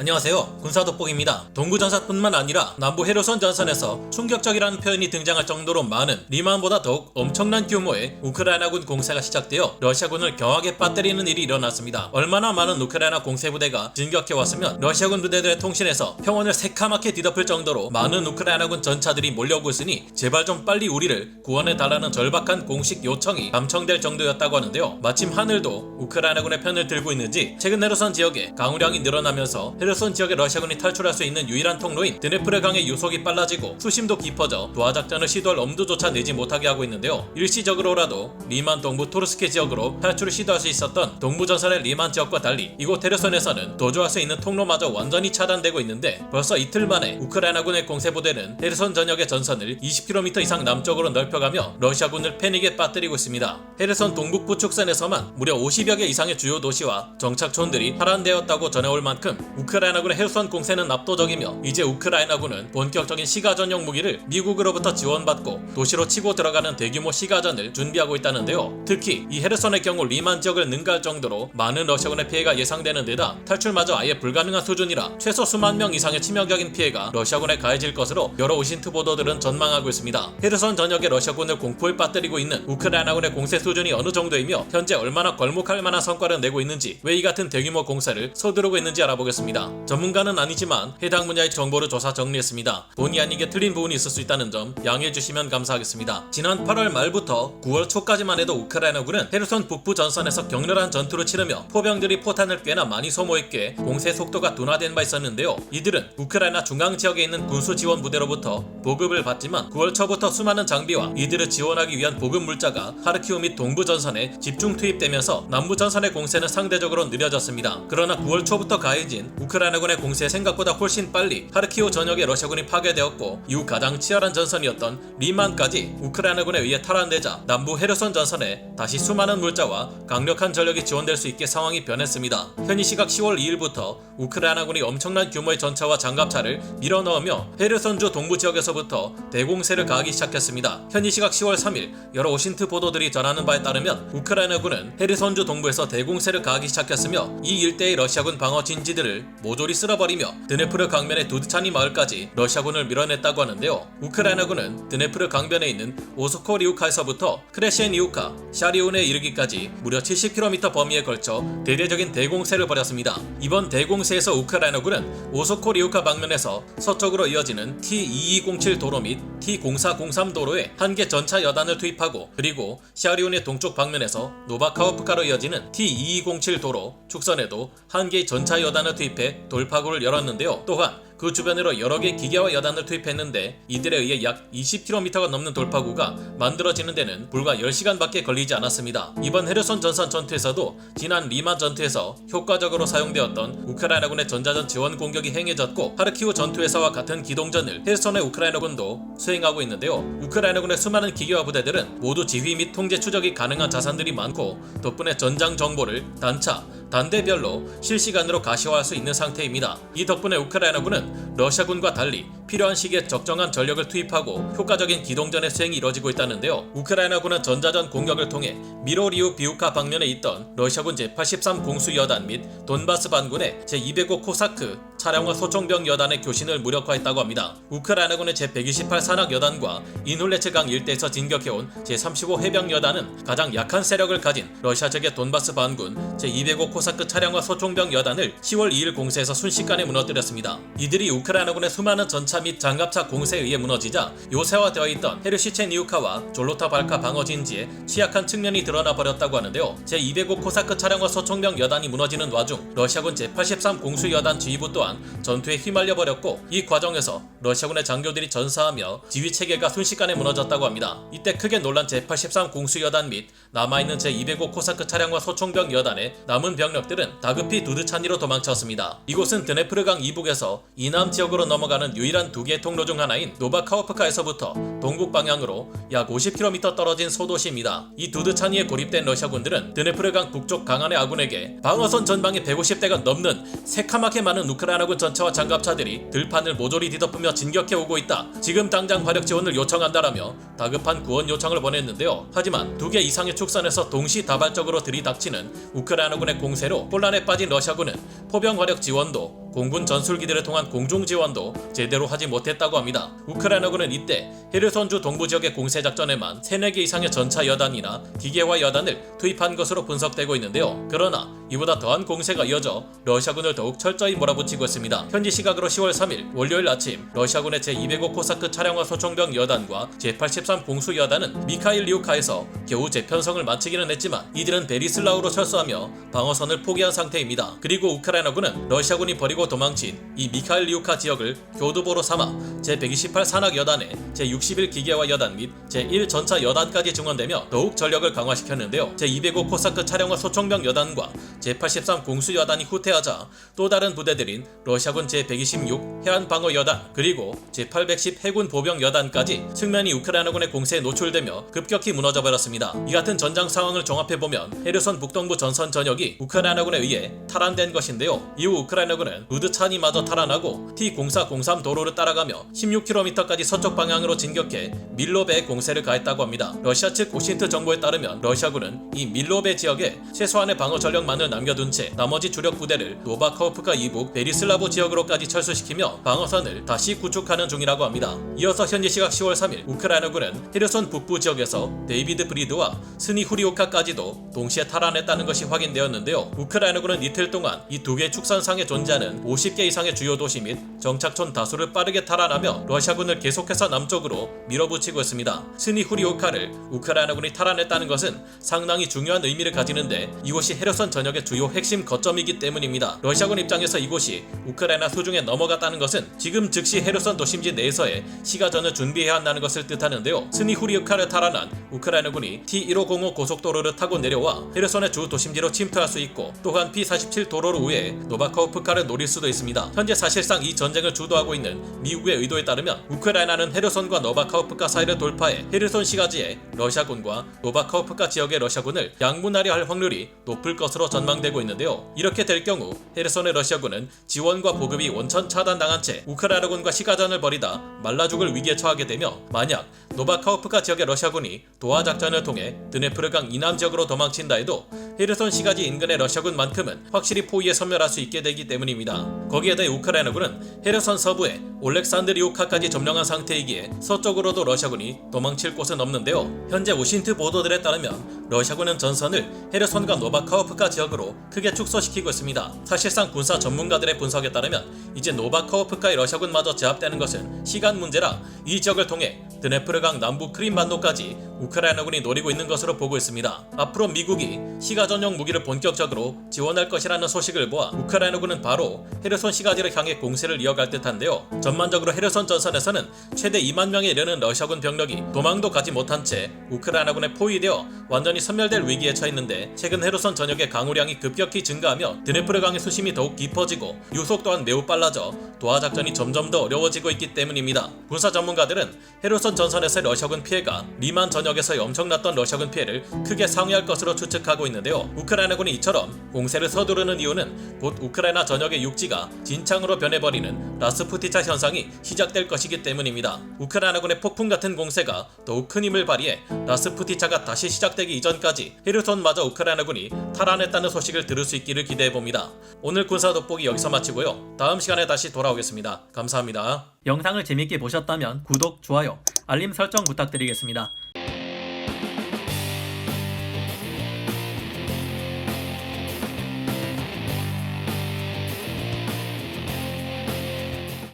안녕하세요. 군사돋보기입니다. 동부전선뿐만 아니라 남부 헤르손 전선에서 충격적이라는 표현이 등장할 정도로 많은 리만보다 더욱 엄청난 규모의 우크라이나군 공세가 시작되어 러시아군을 경하게 빠뜨리는 일이 일어났습니다. 얼마나 많은 우크라이나 공세 부대가 진격해왔으면 러시아군 부대들의 통신에서 평원을 새카맣게 뒤덮을 정도로 많은 우크라이나군 전차들이 몰려오고 있으니 제발 좀 빨리 우리를 구원해달라는 절박한 공식 요청이 감청될 정도였다고 하는데요. 마침 하늘도 우크라이나군의 편을 들고 있는지 최근 헤르손 지역에 강우량이 늘어나면서 헤르손 지역의 러시아군이 탈출할 수 있는 유일한 통로인 드네프르 강의 유속이 빨라지고 수심도 깊어져 도하 작전을 시도할 엄두조차 내지 못하게 하고 있는데요. 일시적으로라도 리만 동부 토르스케 지역으로 탈출을 시도할 수 있었던 동부 전선의 리만 지역과 달리 이곳 헤르손에서는 도주할 수 있는 통로마저 완전히 차단되고 있는데 벌써 이틀 만에 우크라이나군의 공세 부대는 헤르손 전역의 전선을 20km 이상 남쪽으로 넓혀가며 러시아군을 패닉에 빠뜨리고 있습니다. 헤르손 동북부 축선에서만 무려 50여 개 이상의 주요 도시와 정착촌들이 탈환되었다고 전해올 만큼 우크라 이나군의 헤르손 공세는 압도적이며 이제 우크라이나군은 본격적인 시가 전용 무기를 미국으로부터 지원받고 도시로 치고 들어가는 대규모 시가전을 준비하고 있다는데요. 특히 이 헤르손의 경우 리만 지역을 능가할 정도로 많은 러시아군의 피해가 예상되는 데다 탈출마저 아예 불가능한 수준이라 최소 수만 명 이상의 치명적인 피해가 러시아군에 가해질 것으로 여러 오신트 보도들은 전망하고 있습니다. 헤르손 전역의 러시아군을 공포에 빠뜨리고 있는 우크라이나군의 공세 수준이 어느 정도이며 현재 얼마나 괄목할 만한 성과를 내고 있는지 왜 이 같은 대규모 공세를 서두르고 있는지 알아보겠습니다. 전문가는 아니지만 해당 분야의 정보를 조사 정리했습니다. 본의 아니게 틀린 부분이 있을 수 있다는 점 양해해 주시면 감사하겠습니다. 지난 8월 말부터 9월 초까지만 해도 우크라이나군은 헤르손 북부 전선에서 격렬한 전투를 치르며 포병들이 포탄을 꽤나 많이 소모했기에 공세 속도가 둔화된 바 있었는데요. 이들은 우크라이나 중앙 지역에 있는 군수 지원 부대로부터 보급을 받지만 9월 초부터 수많은 장비와 이들을 지원하기 위한 보급 물자가 하르키우 및 동부 전선에 집중 투입되면서 남부 전선의 공세는 상대적으로 느려졌습니다. 그러나 9월 초부터 가해진 우크라이나군의 공세 생각보다 훨씬 빨리 하르키우 전역의 러시아군이 파괴되었고 이후 가장 치열한 전선이었던 리만까지 우크라이나군에 의해 탈환되자 남부 헤르손 전선에 다시 수많은 물자와 강력한 전력이 지원될 수 있게 상황이 변했습니다. 현지 시각 10월 2일부터 우크라이나군이 엄청난 규모의 전차와 장갑차를 밀어넣으며 헤르손주 동부 지역에서부터 대공세를 가하기 시작했습니다. 현지 시각 10월 3일 여러 오신트 보도들이 전하는 바에 따르면 우크라이나군은 헤르손주 동부에서 대공세를 가하기 시작했으며 이 일대의 러시아군 방어 진지들을 모조리 쓸어버리며 드네프르 강변의 두드차니 마을까지 러시아군을 밀어냈다고 하는데요. 우크라이나군은 드네프르 강변에 있는 오스코리우카에서부터 크레시엔이우카, 샤리온에 이르기까지 무려 70km 범위에 걸쳐 대대적인 대공세를 벌였습니다. 이번 대공세에서 우크라이나군은 오스코리우카 방면에서 서쪽으로 이어지는 T2207 도로 및 T0403 도로에 한 개 전차 여단을 투입하고 그리고 샤리온의 동쪽 방면에서 노바카우프카로 이어지는 T2207 도로 축선에도 한 개의 전차 여단을 투입해 돌파구를 열었는데요. 또한 그 주변으로 여러 개의 기계와 여단을 투입했는데 이들에 의해 약 20km가 넘는 돌파구가 만들어지는 데는 불과 10시간밖에 걸리지 않았습니다. 이번 헤르손 전선 전투에서도 지난 리만 전투에서 효과적으로 사용되었던 우크라이나군의 전자전 지원 공격이 행해졌고 하르키우 전투에서와 같은 기동전을 헤르손의 우크라이나군도 수행하고 있는데요. 우크라이나군의 수많은 기계와 부대들은 모두 지휘 및 통제 추적이 가능한 자산들이 많고 덕분에 전장 정보를 단차, 단대별로 실시간으로 가시화할 수 있는 상태입니다. 이 덕분에 우크라이나군은 러시아군과 달리 필요한 시기에 적정한 전력을 투입하고 효과적인 기동전의 수행이 이뤄지고 있다는데요. 우크라이나군은 전자전 공격을 통해 미로리우 비우카 방면에 있던 러시아군 제83 공수 여단 및 돈바스 반군의 제205 코사크 차량화 소총병 여단의 교신을 무력화했다고 합니다. 우크라이나군의 제128 산악 여단과 이놀레츠강 일대에서 진격해온 제35 해병 여단은 가장 약한 세력을 가진 러시아 측의 돈바스 반군 제205 코사크 차량화 소총병 여단을 10월 2일 공세에서 순식간에 무너뜨렸습니다. 이들이 우크라이나군의 수많은 전차 및 장갑차 공세에 의해 무너지자 요새화되어 있던 헤르시체니우카와 졸로타 발카 방어 진지에 취약한 측면이 드러나 버렸다고 하는데요. 제205 코사크 차량화 소총병 여단이 무너지는 와중 러시아군 제83 공수 여단 지휘부 또한 전투에 휘말려 버렸고 이 과정에서 러시아군의 장교들이 전사하며 지휘 체계가 순식간에 무너졌다고 합니다. 이때 크게 놀란 제83 공수 여단 및 남아있는 제205 코사크 차량과 소총병 여단의 남은 병력들은 다급히 두드찬이로 도망쳤습니다. 이곳은 드네프르강 이북에서 이남 지역으로 넘어가는 유일한 두 개의 통로 중 하나인 노바카오프카에서부터 동북 방향으로 약 50km 떨어진 소도시입니다. 이 두드찬이에 고립된 러시아군들은 드네프르강 북쪽 강한의 아군에게 방어선 전방에 150대가 넘는 새카맣게 많은 우크라이나군 전차와 장갑차들이 들판을 모조리 뒤덮으며 진격해 오고 있다. 지금 당장 화력 지원을 요청한다라며 다급한 구원 요청을 보냈는데요. 하지만 두 개 이상의 축선에서 동시다발적으로 들이닥치는 우크라이나군의 공세로 혼란에 빠진 러시아군은 포병 화력 지원도 공군 전술기들을 통한 공중 지원도 제대로 하지 못했다고 합니다. 우크라이나군은 이때 헤르손주 동부 지역의 공세 작전에만 3, 4개 이상의 전차 여단이나 기계화 여단을 투입한 것으로 분석되고 있는데요. 그러나 이보다 더한 공세가 이어져 러시아군을 더욱 철저히 몰아붙이고 있습니다. 현지 시각으로 10월 3일 월요일 아침 러시아군의 제205 코사크 차량화 소총병 여단과 제83 공수 여단은 미카일 리우카에서 겨우 재편성을 마치기는 했지만 이들은 베리슬라우로 철수하며 방어선을 포기한 상태입니다. 그리고 우크라이나군은 러시아군이 버리고 도망친 이 미카일 리우카 지역을 교두보로 삼아 제128 산악 여단에 제61 기계화 여단 및 제1 전차 여단까지 증원되며 더욱 전력을 강화시켰는데요. 제205 코사크 차량화 소총병 여단과 제83 공수 여단이 후퇴하자 또 다른 부대들인 러시아군 제126 해안 방어 여단 그리고 제810 해군 보병 여단까지 측면이 우크라이나군의 공세에 노출되며 급격히 무너져 버렸습니다. 이 같은 전장 상황을 종합해 보면 헤르손 북동부 전선 전역이 우크라이나군에 의해 탈환된 것인데요. 이후 우크라이나군은 루드차니마저 탈환하고 T0403 도로를 따라가며 16km까지 서쪽 방향으로 진격해 밀로베에 공세를 가했다고 합니다. 러시아 측 오신트 정보에 따르면 러시아군은 이 밀로베 지역에 최소한의 방어 전력만을 남겨둔 채 나머지 주력 부대를 노바커프카 이북 베리슬라보 지역으로까지 철수시키며 방어선을 다시 구축하는 중이라고 합니다. 이어서 현지 시각 10월 3일 우크라이나군은 헤르손 북부 지역에서 데이비드 브리드와 스니 후리오카까지도 동시에 탈환했다는 것이 확인되었는데요. 우크라이나군은 이틀 동안 이 두개 축선상에 존재하는 50개 이상의 주요 도시 및 정착촌 다수를 빠르게 탈환하며 러시아군을 계속해서 남쪽으로 밀어붙이고 있습니다. 스니 후리오카를 우크라이나군이 탈환했다는 것은 상당히 중요한 의미를 가지는데 이곳이 헤르손 전역의 주요 핵심 거점이기 때문입니다. 러시아군 입장에서 이곳이 우크라이나 수중에 넘어갔다는 것은 지금 즉시 헤르손 도심지 내에서의 시가전을 준비해야 한다는 것을 뜻하는데요. 스니 후리오카를 탈환한 우크라이나군이 T1505 고속도로를 타고 내려와 헤르손의 주 도심지로 침투할 수 있고 또한 P47 도로를 우회해 노바코프카를 노릴 수도 있습니다. 현재 사실상 이 전쟁을 주도하고 있는 미국의 의도에 따르면 우크라이나는 헤르손과 노바카우프카 사이를 돌파해 헤르손 시가지에 러시아군과 노바카우프카 지역의 러시아군을 양분하려 할 확률이 높을 것으로 전망되고 있는데요. 이렇게 될 경우 헤르손의 러시아군은 지원과 보급이 원천 차단당한 채 우크라이나군과 시가전을 벌이다 말라 죽을 위기에 처하게 되며 만약 노바카우프카 지역의 러시아군이 도하 작전을 통해 드네프르강 이남 지역으로 도망친다 해도 헤르손 시가지 인근의 러시아군만큼은 확실히 포위에 섬멸할 수 있게 되기 때문입니다. 거기에 더해 우크라이나군은 헤르손 서부에 올렉산드리우카까지 점령한 상태이기에 서쪽으로도 러시아군이 도망칠 곳은 없는데요. 현재 오신트 보도들에 따르면 러시아군은 전선을 헤르손과 노바카우프카 지역으로 크게 축소시키고 있습니다. 사실상 군사 전문가들의 분석에 따르면 이제 노바카우프카의 러시아군마저 제압되는 것은 시간 문제라 이 지역을 통해 드네프르강 남부 크림반도까지 우크라이나군이 노리고 있는 것으로 보고 있습니다. 앞으로 미국이 시가 전용 무기를 본격적으로 지원할 것이라는 소식을 보아 우크라이나군은 바로 헤르손 시가지를 향해 공세를 이어갈 듯한데요. 전반적으로 헤르손 전선에서는 최대 2만 명에 이르는 러시아군 병력이 도망도 가지 못한 채 우크라이나군에 포위되어 완전히 섬멸될 위기에 처했는데 최근 헤르손 전역의 강우량이 급격히 증가하며 드네프르강의 수심이 더욱 깊어지고 유속 또한 매우 빨라져 도하 작전이 점점 더 어려워지고 있기 때문입니다. 군사 전문가들은 헤르손 전선에서의 러시아군 피해가 리만 전역에서의 엄청났던 러시아군 피해를 크게 상회할 것으로 추측하고 있는데요. 우크라이나군이 이처럼 공세를 서두르는 이유는 곧 우크라이나 전역의 육지가 진창으로 변해버리는 라스푸티차 현상이 시작될 것이기 때문입니다. 우크라이나군의 폭풍 같은 공세가 더욱 큰 힘을 발휘해 라스푸티차가 다시 시작되기 이전까지 헤르손마저 우크라이나군이 탈환했다는 소식을 들을 수 있기를 기대해 봅니다. 오늘 군사 돋보기 여기서 마치고요. 다음 시간에 다시 돌아오겠습니다. 감사합니다. 영상을 재밌게 보셨다면 구독, 좋아요, 알림 설정 부탁드리겠습니다.